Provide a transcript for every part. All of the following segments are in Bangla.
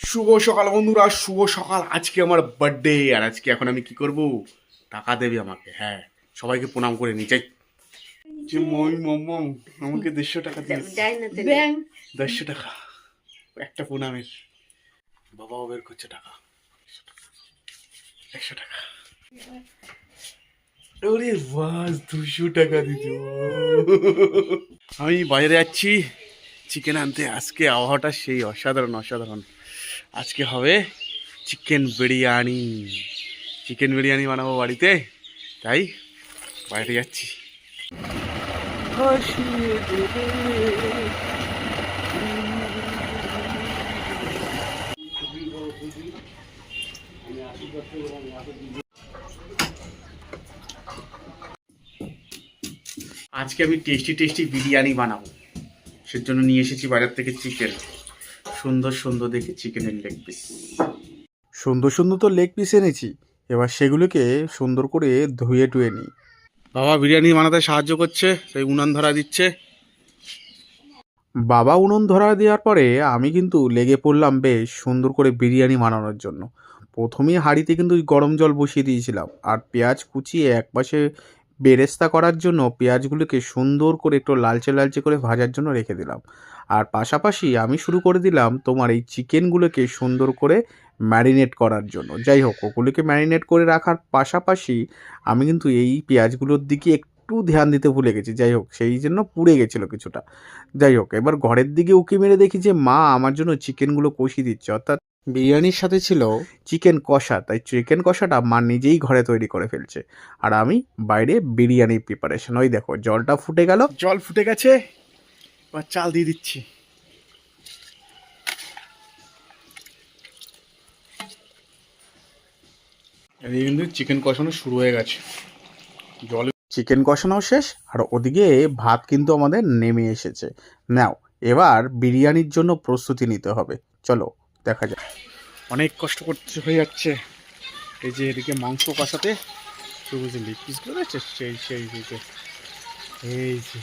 শুভ সকাল বন্ধুরা শুভ সকাল। আজকে আমার বার্থডে আর আজকে এখন আমি কি করব? টাকা দেবে আমাকে হ্যাঁ। সবাইকে প্রণাম করে নি চাই যে মই মম আমাকে দেড়শো টাকা যাই দেড়শো টাকা। একটা প্রণামের বাবাও বের করছে টাকা। একশো টাকা। ওরে বাস দুশো টাকা দিত। আমি বাইরে যাচ্ছি। চিকেন আনতে। আজকে আবহাওয়াটা সেই অসাধারণ অসাধারণ। আজকে হবে চিকেন বিরিয়ানি। চিকেন বিরিয়ানি বানাবো বাড়িতে তাই বাইরে যাচ্ছি। আজকে আমি টেস্টি টেস্টি বিরিয়ানি বানাবো। সেজন্য নিয়ে এসেছি বাজার থেকে চিকেন। সুন্দর সুন্দর দেখে চিকেনের লেগ পিস সুন্দর সুন্দর তো লেগ পিস এনেছি। এবার সেগুলোকে সুন্দর করে ধুয়ে টুয়ে নিই। বাবা বিরিয়ানি বানাতে সাহায্য করছে সেই উনান ধরা দিচ্ছে। বাবা উনুন ধরা দেওয়ার পরে আমি কিন্তু লেগে পড়লাম বেশ সুন্দর করে বিরিয়ানি বানানোর জন্য। প্রথমেই হাঁড়িতে কিন্তু গরম জল বসিয়ে দিয়েছিলাম আর পেঁয়াজ কুচিয়ে একপাশে বেরেস্তা করার জন্য পেঁয়াজগুলোকে সুন্দর করে একটু লালচে লালচে করে ভাজার জন্য রেখে দিলাম। আর পাশাপাশি আমি শুরু করে দিলাম তোমার এই চিকেনগুলোকে সুন্দর করে ম্যারিনেট করার জন্য। যাই হোক, ওগুলোকে ম্যারিনেট করে রাখার পাশাপাশি আমি কিন্তু এই পেঁয়াজগুলোর দিকে একটু ধ্যান দিতে ভুলে গেছি। যাই হোক, সেই জন্য পুড়ে গেছিল কিছুটা। যাই হোক, এবার ঘরের দিকে উকি মেরে দেখি যে মা আমার জন্য চিকেনগুলো কষিয়ে দিচ্ছে। অর্থাৎ বিরিয়ানির সাথে ছিল চিকেন কষা তাই চিকেন কষাটা মা নিজেই ঘরে তৈরি করে ফেলছে। আর আমি বাইরে বিরিয়ানি প্রিপারেশন ওই দেখো জলটা ফুটে গেল। জল ফুটে গেছে এবার চাল দিয়ে দিচ্ছি। এদিকে কিন্তু চিকেন কষানো শুরু হয়ে গেছে। জল চিকেন কষানো শেষ আর ওদিকে ভাত কিন্তু আমাদের নেমে এসেছে। নাও এবার বিরিয়ানির জন্য প্রস্তুতি নিতে হবে। চলো। দেখা যাক অনেক কষ্ট করতে হয়ে যাচ্ছে। এই যে এদিকে মাংস কষাতে যে লেগ পিসগুলো সেই সেই যে এই যে।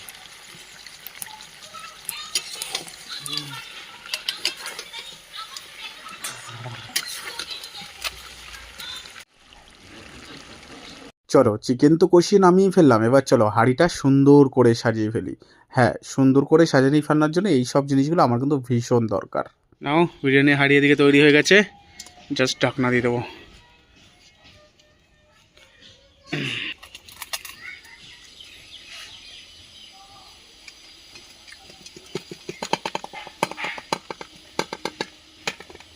চলো চিকেন তো কষিয়ে নামিয়ে ফেললাম। এবার চলো হাঁড়িটা সুন্দর করে সাজিয়ে ফেলি। হ্যাঁ সুন্দর করে সাজিয়ে ফেলার জন্য এই সব জিনিসগুলো আমার কিন্তু ভীষণ দরকার। নাও বিরিয়ানি হাড়ি এদিকে তৈরি হয়ে গেছে। জাস্ট ঢাকনা দিয়ে দেবো।